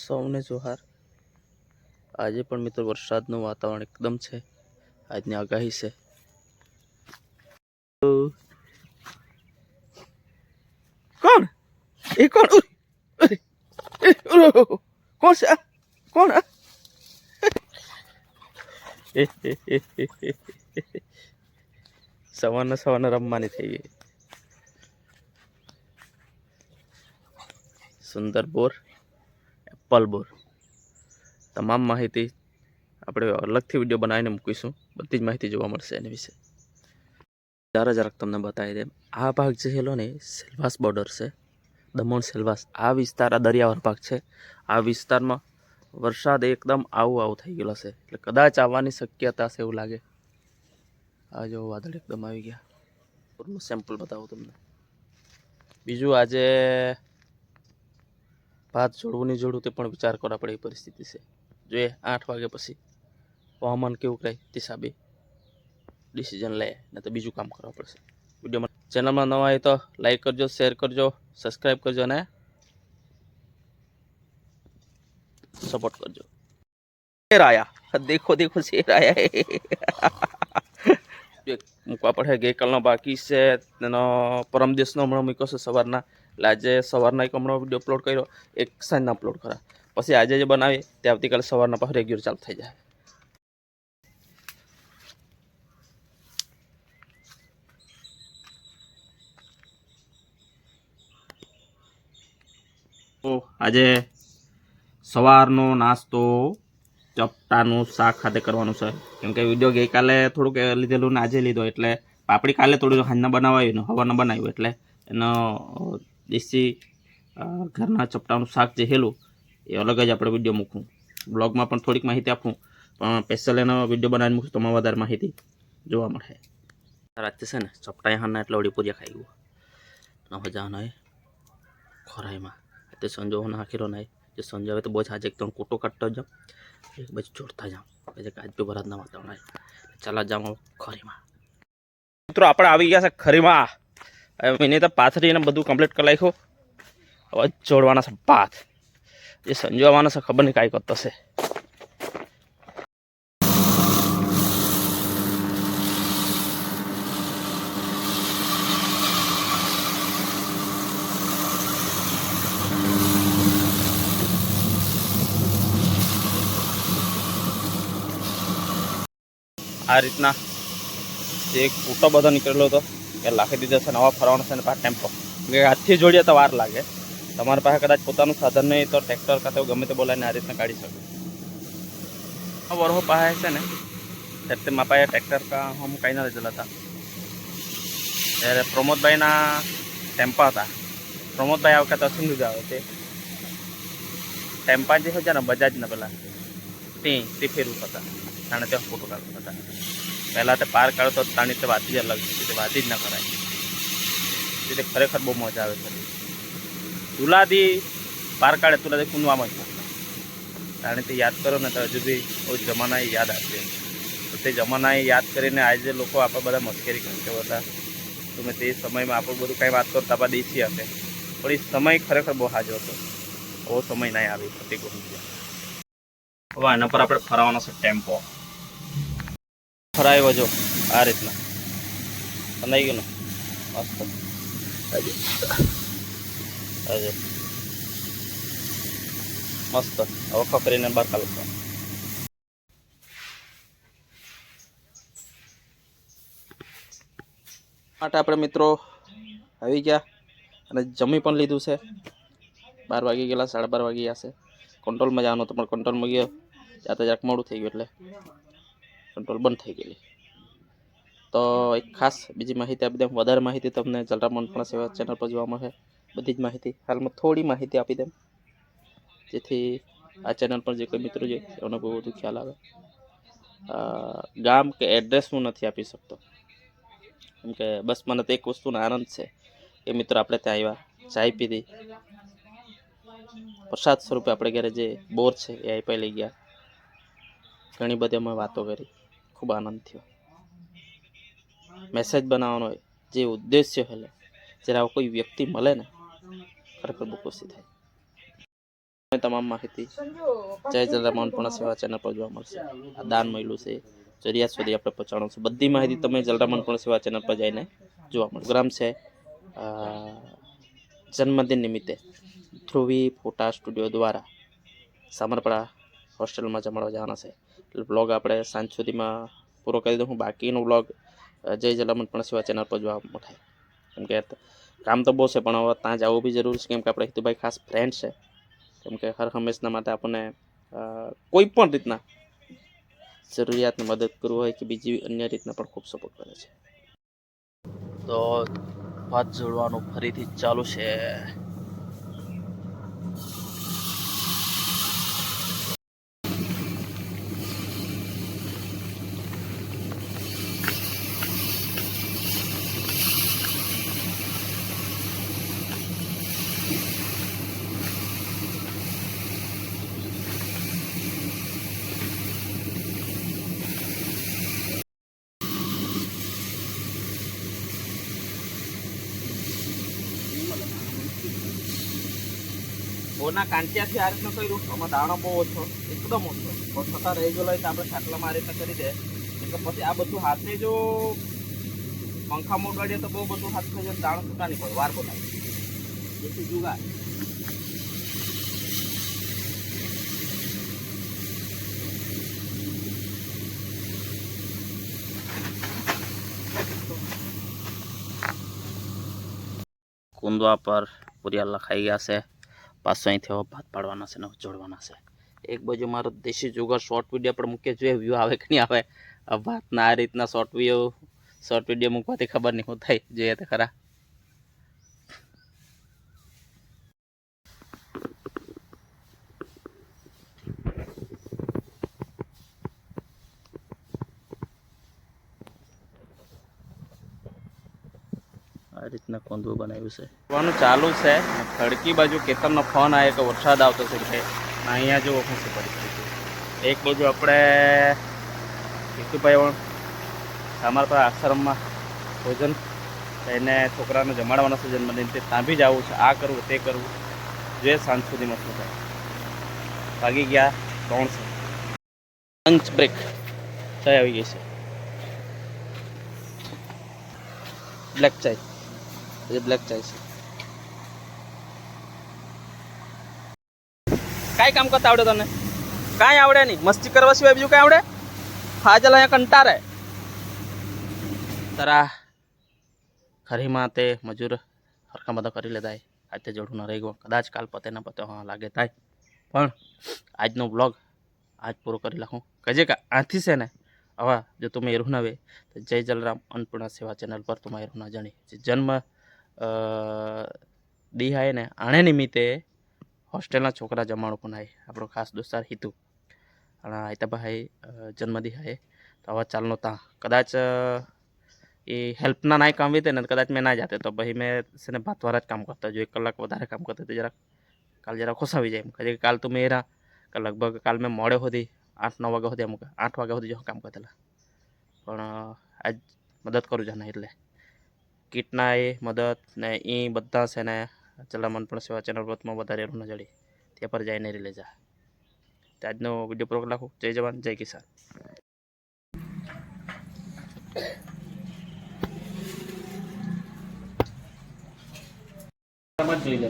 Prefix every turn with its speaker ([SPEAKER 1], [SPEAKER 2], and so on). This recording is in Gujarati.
[SPEAKER 1] સૌને જોહાર. આજે પણ મિત્રો વરસાદનું વાતાવરણ એકદમ છે. આજની આગાહી છે. કોણ? એ કોણ? કોણ છે કોણ. સવારના સવારના રમવાની થઈ ગઈ. સુંદર બોર. એપલ બોર. તમામ માહિતી આપણે અલગથી વીડિયો બનાવીને મૂકીશું. બધી જ માહિતી જોવા મળશે એની વિશે. જરા જરાક તમને બતાવી દે, આ ભાગ જે છેલો ને, સેલવાસ બોર્ડર છે. દમણ સેલવાસ. આ વિસ્તાર, આ દરિયાવર ભાગ છે. આ વિસ્તારમાં વરસાદ એકદમ આવું આવું થઈ ગયેલો છે. એટલે કદાચ આવવાની શક્યતા છે એવું લાગે. આ જો વાદળ એકદમ આવી ગયા. પૂરનું સેમ્પલ બતાવું તમને. બીજું આજે ભાત જોડવું નહીં જોડવું તે પણ વિચાર કરવા પડે એ પરિસ્થિતિ છે. જોઈએ આઠ વાગે પછી હવામાન કેવું કહે તે હિસાબે ડિસિઝન લે, ને તો બીજું કામ કરવા પડશે. વિડીયોમાં ચેનલમાં નવા હોય તો લાઈક કરજો શેર કરજો સબસ્ક્રાઈબ કરજો અને સપોર્ટ કરજો. શેર આયા દેખો દેખો શેર આયા મૂકવા પડે, ગઈકાલનો બાકી છે, તેનો પરમ દિવસનો હમણાં મૂક્યો છે સવારના. એટલે આજે સવારના એક હમણાં વીડિયો અપલોડ કર્યો, એક સાંજના અપલોડ કરા પછી આજે જે બનાવીએ, તે આવતીકાલે સવારના પાછું રેગ્યુલર ચાલુ થઈ જાય. તો આજે સવારનો નાસ્તો, ચપટાનું શાક ખાતે કરવાનું છે. કેમ કે વીડિયો ગઈકાલે થોડુંક લીધેલું ને આજે લીધો, એટલે પાપડી કાલે થોડું હાજના બનાવાયું ને હવાના બનાવ્યું, એટલે એનો દેશી ઘરના ચપટાનું શાક જે હેલું એ અલગ જ આપણે વીડિયો મૂકું. બ્લોગમાં પણ થોડીક માહિતી આપું પણ સ્પેશિયલ એનો વીડિયો બનાવીને મૂકું તમારે વધારે માહિતી જોવા મળે. રાતે છે ને ચપટા હાના એટલે વળી પૂજા ખાઈ ગયું ન મજાનો એ ખોરાઈમાં. તે સંજો નાખેલો નહીં. જે સંજો આવે તો બહુ જ આજે એકદમ કૂટો કાઢતો જાઉં. એક બાજુ જોડતા જાઉં. પછી કાજ પે ભરાતના વાતાવરણ ચાલા જાઉં ખરીમાં. મિત્રો આપણે આવી ગયા છે ખરીમાં. એને તો પાથરીને બધું કમ્પ્લીટ કરી નાખ્યું. હવે જોડવાના છે પાથ. જે સંજોવાના છે ખબર નહીં કાંઈ કરતો છે. આ રીતના એક ફૂટો બધો નીકળેલો હતો. એ લાખી દીધો છે, નવા ફરવાનો છે પાછા ટેમ્પો. કે હાથથી જોડીએ તો વાર લાગે. તમારી પાસે કદાચ પોતાનું સાધન નહીં તો ટ્રેક્ટર કાં ગમે તે બોલાવીને આ રીતના કાઢી શકો. વરહો પાસે છે ને, ત્યારે મારા પાસે ટ્રેક્ટર કા હું કાંઈ ના લીધેલા હતા ત્યારે પ્રમોદભાઈના ટેમ્પા હતા. પ્રમોદભાઈ આ વખતે જ આવે તે. ટેમ્પા જે હોય છે ને બજાજના પેલા. તે તે ફેરવું હતા તાણે તે ફોટો કાઢતા હતા પહેલાં તે પાર કાઢતો તાણી તે વાત જ અલગ તે વાત જ ન કરાય. એટલે ખરેખર બહુ મજા આવે છે. તુલાદી પાર કાઢે તુલાદી કુંદવામાં જ તાણે તે યાદ કરો ને તો હજુ બી બહુ જમાના યાદ આવશે તો તે જમાના યાદ કરીને આજે લોકો આપણે બધા મશ્કરી કરતા હતા તો તમે તે સમયમાં આપણે બધું કાંઈ વાત કરતા આપણે દેશી હશે પણ એ સમય ખરેખર બહુ હાજો હતો. બહુ સમય નહીં આવી પ્રતિક હવે એના પર આપણે ફરાવવાનો છે ટેમ્પો. ફરાયો જો આ રીતના. બનાવી ગયું ને? મસ્ત. આજે. મસ્ત. હવે ખપરીને બહાર કાઢો માટે આપણે મિત્રો આવી ગયા અને જમી પણ લીધું છે. બાર વાગી ગયેલા, સાડા બાર વાગી ગયા છે. કંટ્રોલમાં જવાનું હતું, પણ કંટ્રોલમાં ગયો. જાતે જરાક મોડું થઈ ગયું એટલે કંટ્રોલ બંધ થઈ ગયેલી. તો એક ખાસ બીજી માહિતી આપી દઉં વધારે માહિતી તમને જલરા મનપણા સેવા ચેનલ પર જોવા મળે. બધી જ માહિતી. હાલમાં થોડી માહિતી આપી દઉં. જેથી આ ચેનલ પર જે કોઈ મિત્રો છે એનો બહુ વધુ ખ્યાલ આવે. ગામ કે એડ્રેસ હું નથી આપી શકતો. કેમ કે બસ મને તો એક વસ્તુનો આનંદ છે કે મિત્રો આપણે ત્યાં આવ્યા ચાય પીધી પ્રસાદ સ્વરૂપે આપણે ઘરે જે બોર છે, એ આપ્યા લઈ ગયા. ઘણી બધી અમે વાતો કરી. ખૂબ આનંદ થયો. મેસેજ બનાવવાનો જે ઉદ્દેશ્ય હેલે, જ્યારે આવો કોઈ વ્યક્તિ મળે ને, ખરેખર બહુ ખુશી થાય. તમામ માહિતી જય જલારામ અન્નપૂર્ણા સેવા ચેનલ પર જોવા મળશે. આ દાન મળ્યું છે. જરૂરિયાત સુધી આપણે પહોંચાડવાનું છે. બધી માહિતી તમે જલરામ અન્નપૂર્ણા સેવા ચેનલ પર જઈને જોવા મળશે. પ્રોગ્રામ છે જન્મદિન નિમિત્તે ધ્રુવી ફોટા સ્ટુડિયો દ્વારા સામરપડા હોસ્ટેલમાં જમાડવા જવાના છે. બ્લોગ આપણે સાંજ સુધીમાં પૂરો કરી દઉં. બાકીનો બ્લોગ જય જલારામ પણ સેવા ચેનલ પર જોવા મળે. કેમ કે કામ તો બહુ છે, પણ હવે ત્યાં જવું બી જરૂરી છે. કેમ કે આપણે હિતુભાઈ ખાસ ફ્રેન્ડ છે. કેમ કે હર હંમેશના માટે આપણને કોઈ પણ રીતના જરૂરિયાતને મદદ કરવું હોય કે બીજી અન્ય રીતના પણ ખૂબ સપોર્ટ કરે છે. તો ભાત જોડવાનું ફરીથી ચાલુ છે. ઓના કાંટિયાથી આ રીતનું કર્યું આમાં દાણો બહુ ઓછો, એકદમ ઓછો. પણ છતાં રહી ગયેલો હોય તો આપણે ખાટલામાં આ રીતે કરી દે. એટલે પછી આ બધું હાથે જો પંખા મોડવાડીએ તો બહુ બધું હાથ થઈ જાય, દાણો છૂટા નહીં પડે વાર બોલાય જેથી જુગાર. કુંદવા પર પૂરિયા લખાઈ ગયા છે. પાછો અહીંથી હવે ભાત પાડવાના છે ને જોડવાના છે. એક બાજુ મારો દેશી જુગાર શોર્ટ વીડિયો પણ મૂકે જોઈએ વ્યૂ આવે કે નહીં આવે. આ ભાતના આ રીતના શોર્ટ વીડિયો શોર્ટ વીડિયો મૂકવાથી ખબર નહીં હું થાય, જોઈએ તે ખરા. રીતના કોંદવું બનાવ્યું છે? જોવાનું ચાલુ છે. ખડકી બાજુ કેતનનો ફોન આવે કે વરસાદ આવતો છે કે અહીંયા જો શું છે પરિસ્થિતિ. એક બાજુ આપણે કીર્તિભાઈ પણ અમારા પર આશ્રમમાં ભોજન એને છોકરાને જમાડવાનો છે, જન્મદિન તે ત્યાં બી જવું છે. આ કરવું, તે કરવું. જે સાંજ સુધીમાં શું થાય. ભાગી ગયા ત્રણ છે લંચ બ્રેક ચાય આવી ગઈ છે. બ્લેક ચાય. એ બ્લેક ચાય છે. કાંઈ કામ કરતા આવડે તને? કાંઈ આવડે નહીં. મસ્તી કરવા સિવાય બીજું કાંઈ આવડે? ફાજલ અહીંયા કંટારે તારા ખરીમાં તે મજૂર હરખા બધા કરી લેતા આજે જોડું ન રહી ગયો. કદાચ કાલ પતે ના પતે હા લાગે થાય પણ આજનો બ્લોગ આજ પૂરો કરી નાખું કજે કે આથી છે ને હવે જો તમે એરું ના આવે તો જય જલરામ અન્નપૂર્ણા સેવા ચેનલ પર તમારે એરું ના જાણી જન્મ અ, દી હાય ને આણે નિમિત્તે હોસ્ટેલના છોકરા જમાડું પણ આય આપણો ખાસ દોસ્તાર હિતુ. અને આયતાભાઈ જન્મદિહાએ. તો આવા ચાલનો તા. કદાચ એ હેલ્પના નાય કામ વીતે ને કદાચ મેં ના જાતે. તો પછી મેં છે ને ભાતવારા જ કામ કરતા જો એક કલાક વધારે કામ કરતા તો જરાક કાલ જરા ખોસાવી જાય એમ. કાલ તો મેં એરા લગભગ કાલ મેં મોડે સુધી આઠ નવ વાગ્યા સુધી અમુક આઠ વાગ્યા સુધી જો કામ કરતેલા પણ આજ મદદ કરું જાને એટલે. કીટના એ મદદ ને એ બધા છે ને ચલામણ પણ સેવા ચેનલ વ્રતમાં વધારે એનું ન તે પર જઈને રી લેજા. આજનો વીડિયો પ્રોગ્રામ રાખું જય જવાન, જય કિસાન. જોઈ